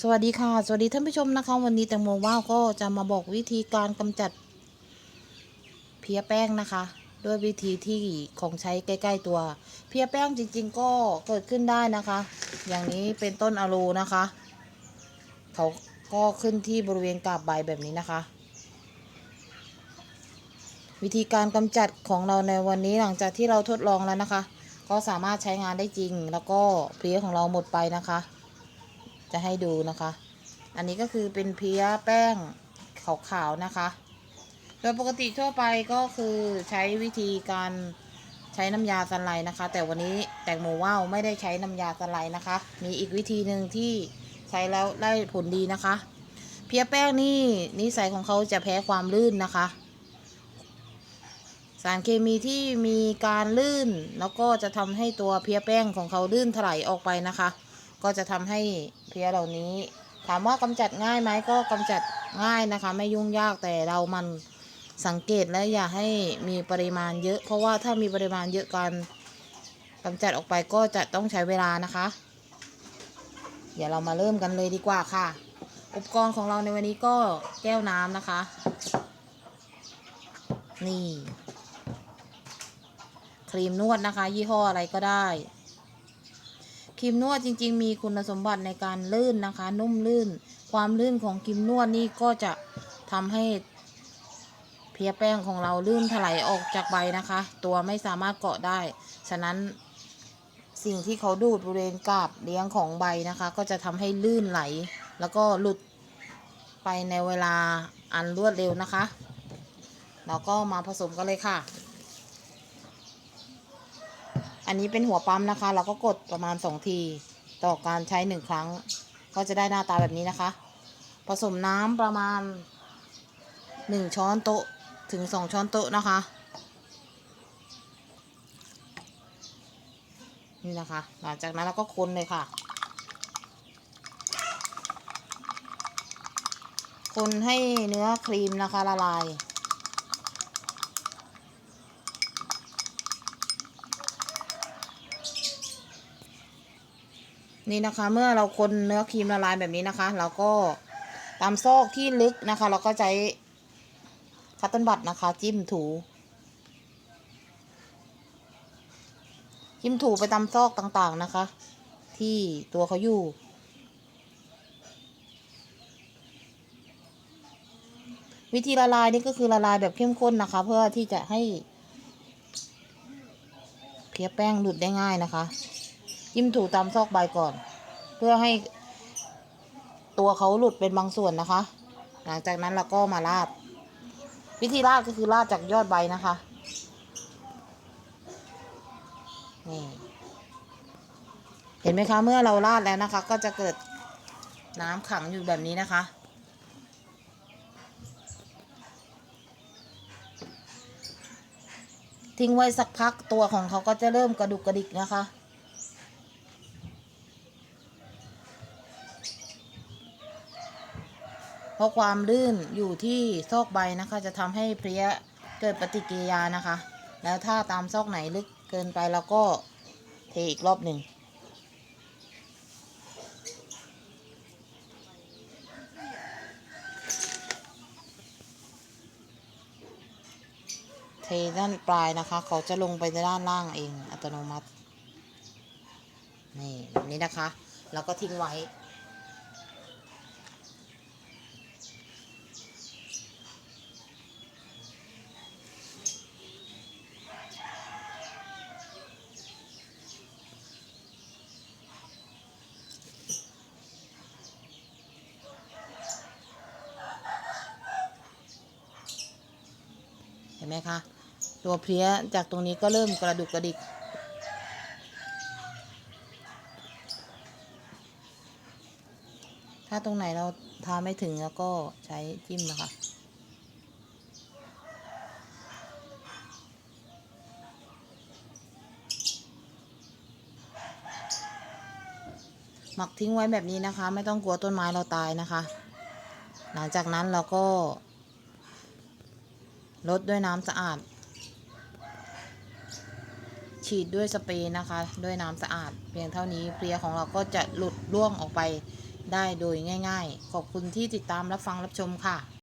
สวัสดีค่ะ สวัสดีท่านผู้ชมนะคะ วันนี้แตงโมว่าวก็จะมาบอกวิธีการกำจัดเพี้ยแป้งนะคะ ด้วยวิธีที่ของใช้ใกล้ ๆ ตัว เพี้ยแป้งจริง ๆ ก็เกิดขึ้นได้นะคะ อย่างนี้เป็นต้นอะโลนะคะเขาก็ขึ้นที่บริเวณกาบใบแบบนี้นะคะ วิธีการกำจัดของเราในวันนี้หลังจากที่เราทดลองแล้วนะคะ ก็สามารถใช้งานได้จริง แล้วก็เพลี้ยของเราหมดไปนะคะ จะให้ดูนะคะ อันนี้ก็คือเป็นเพี้ยแป้งขาวๆนะคะ โดยปกติทั่วไปก็คือใช้วิธีการใช้น้ำยาสไลด์นะคะ แต่วันนี้แตงโมว่าวไม่ได้ใช้น้ำยาสไลด์นะคะ มีอีกวิธีหนึ่งที่ใช้แล้วได้ผลดีนะคะ เพี้ยแป้งนี่นิสัยของเขาจะแพ้ความลื่นนะคะ สารเคมีที่มีการลื่น แล้วก็จะทำให้ตัวเพี้ยแป้งของเขาลื่นถลายออกไปนะคะ ก็จะทำให้เพี้ยเหล่านี้ ถามว่ากำจัดง่ายไหมก็กำจัดง่ายนะคะ ไม่ยุ่งยากแต่เรามันสังเกตและอย่าให้มีปริมาณเยอะ เพราะว่าถ้ามีปริมาณเยอะการกำจัดออกไปก็จะต้องใช้เวลานะคะเดี๋ยวเรามาเริ่มกันเลยดีกว่าค่ะ อุปกรณ์ของเราในวันนี้ก็แก้วน้ำนะคะ นี่ ครีมนวดนะคะ ยี่ห้ออะไรก็ได้ ครีมนวดจริง ๆ มีคุณสมบัติในการลื่นนะคะ นุ่มลื่น ความลื่นของครีมนวดนี่ก็จะทำให้เพียแป้งของเราลื่นถลายออกจากใบนะคะ ตัวไม่สามารถเกาะได้ ฉะนั้นสิ่งที่เขาดูดบริเวณกาบเลี้ยงของใบนะคะ ก็จะทำให้ลื่นไหล แล้วก็หลุดไปในเวลาอันรวดเร็วนะคะ เราก็มาผสมกันเลยค่ะ อันนี้เป็นหัวปั๊มนะคะ เราก็กดประมาณ2ทีต่อการใช้1ครั้ง ก็จะได้หน้าตาแบบนี้นะคะ ผสมน้ำประมาณ 1 ช้อนโต๊ะถึง 2 ช้อนโต๊ะนะคะ นี่นะคะ หลังจากนั้นเราก็คนเลยค่ะ คนให้เนื้อครีมนะคะละลาย นี่นะคะ เมื่อเราคนเนื้อครีมละลายแบบนี้นะคะ เราก็ตามซอกที่ลึกนะคะ เราก็ใช้คัตเติลบัตนะคะ จิ้มถู จิ้มถูไปตามซอกต่างๆนะคะ ที่ตัวเขาอยู่วิธีละลายนี่ก็คือละลายแบบเข้มข้นนะคะ เพื่อที่จะให้เพียแป้งหลุดได้ง่ายนะคะ จิ้มถูตามซอกใบก่อน เพื่อให้ตัวเขาหลุดเป็นบางส่วนนะคะ หลังจากนั้นเราก็มาราด วิธีราดก็คือราดจากยอดใบนะคะนี่เห็นไหมคะเมื่อเราราดแล้วนะคะ ก็จะเกิดน้ำขังอยู่แบบนี้นะคะ ทิ้งไว้สักพักตัวของเขาก็จะเริ่มกระดุกกระดิกนะคะ เพราะความลื่นอยู่ที่ซอกใบนะคะ จะทำให้เพลี้ยเกิดปฏิกิริยานะคะ แล้วถ้าตามซอกไหนลึกเกินไปเราก็เทอีกรอบหนึ่งเทด้านปลายนะคะ เขาจะลงไปในด้านล่างเองอัตโนมัติ นี่แบบนี้นะคะ แล้วก็ทิ้งไว้ ห็นไหมคะตัวเพลี้ยจากตรงนี้ก็เริ่มกระดุกกระดิก ถ้าตรงไหนเราทาไม่ถึงแล้วก็ใช้จิ้มนะคะหมักทิ้งไว้แบบนี้นะคะ ไม่ต้องกลัวต้นไม้เราตายนะคะ หลังจากนั้นเราก็ ลดด้วยน้ำสะอาด ฉีดด้วยสเปรย์นะคะ ด้วยน้ำสะอาด เพียงเท่านี้เพลียของเราก็จะหลุดร่วงออกไปได้โดยง่าย ๆ ขอบคุณที่ติดตามรับฟังรับชมค่ะ